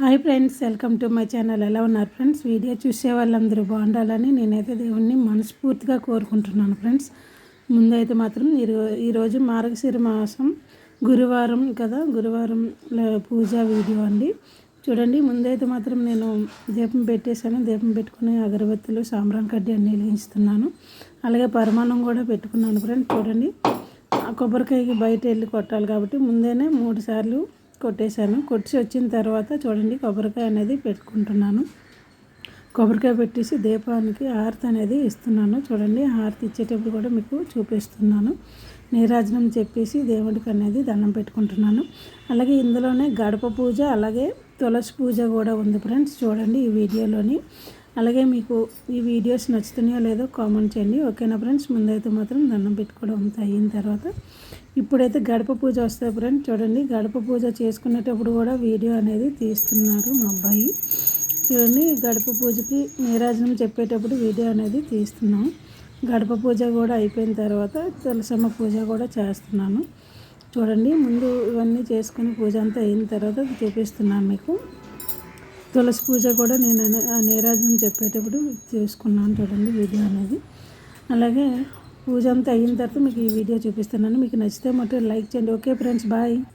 Hi friends welcome to my channel ఎలా ఉన్నారు friends video చూసే వాళ్ళందరూ బాగుండాలని నేనైతే దేవుణ్ణి మనస్ఫూర్తిగా కోరుకుంటున్నాను ఫ్రెండ్స్ ముందైతే మాత్రం ఈరోజు మార్గశిర మాసం గురువారం కదా గురువారం పూజ వీడియో అండి. చూడండి ముందైతే మాత్రం నేను దీపం పెట్టేశాను. దీపం పెట్టుకుని అగరబత్తులు సాంబ్రాన్ కడ్డీ అన్నీ వెలిగిస్తున్నాను. అలాగే పరిమాణం కూడా పెట్టుకున్నాను ఫ్రెండ్స్ చూడండి కొబ్బరికాయకి బయట వెళ్ళి కొట్టాలి కాబట్టి ముందేనే మూడు సార్లు కొట్టేశాను. కొట్టి వచ్చిన తర్వాత చూడండి కొబ్బరికాయ అనేది పెట్టుకుంటున్నాను. కొబ్బరికాయ పెట్టేసి దీపానికి హారతి అనేది ఇస్తున్నాను. చూడండి హారతి ఇచ్చేటప్పుడు కూడా మీకు చూపిస్తున్నాను. నీరాజనం చెప్పేసి దేవుడికి అనేది దండం పెట్టుకుంటున్నాను. అలాగే ఇందులోనే గడప పూజ అలాగే తులసి పూజ కూడా ఉంది ఫ్రెండ్స్. చూడండి ఈ వీడియోలోని. అలాగే మీకు ఈ వీడియోస్ నచ్చుతున్నాయో లేదో కామెంట్ చేయండి. ఓకేనా ఫ్రెండ్స్? ముందైతే మాత్రం దండం పెట్టుకోవడం అయిన తర్వాత ఇప్పుడైతే గడప పూజ వస్తుంది ఫ్రెండ్స్. చూడండి గడప పూజ చేసుకునేటప్పుడు కూడా వీడియో అనేది తీస్తున్నారు మా అబ్బాయి. చూడండి గడప పూజకి నీరాజనం చెప్పేటప్పుడు వీడియో అనేది తీస్తున్నాం గడప పూజ కూడా అయిపోయిన తర్వాత తులసమ్మ పూజ కూడా చేస్తున్నాను. చూడండి ముందు ఇవన్నీ చేసుకుని పూజ అంతా అయిన తర్వాత చూపిస్తున్నాను మీకు. తులసి పూజ కూడా నేను నీరాజనం చెప్పేటప్పుడు చేసుకున్నాను చూడండి వీడియో అనేది. అలాగే పూజ అంతా అయిన తర్వాత మీకు ఈ వీడియో చూపిస్తున్నాను. మీకు నచ్చితే మటు లైక్ చేయండి. Okay friends bye.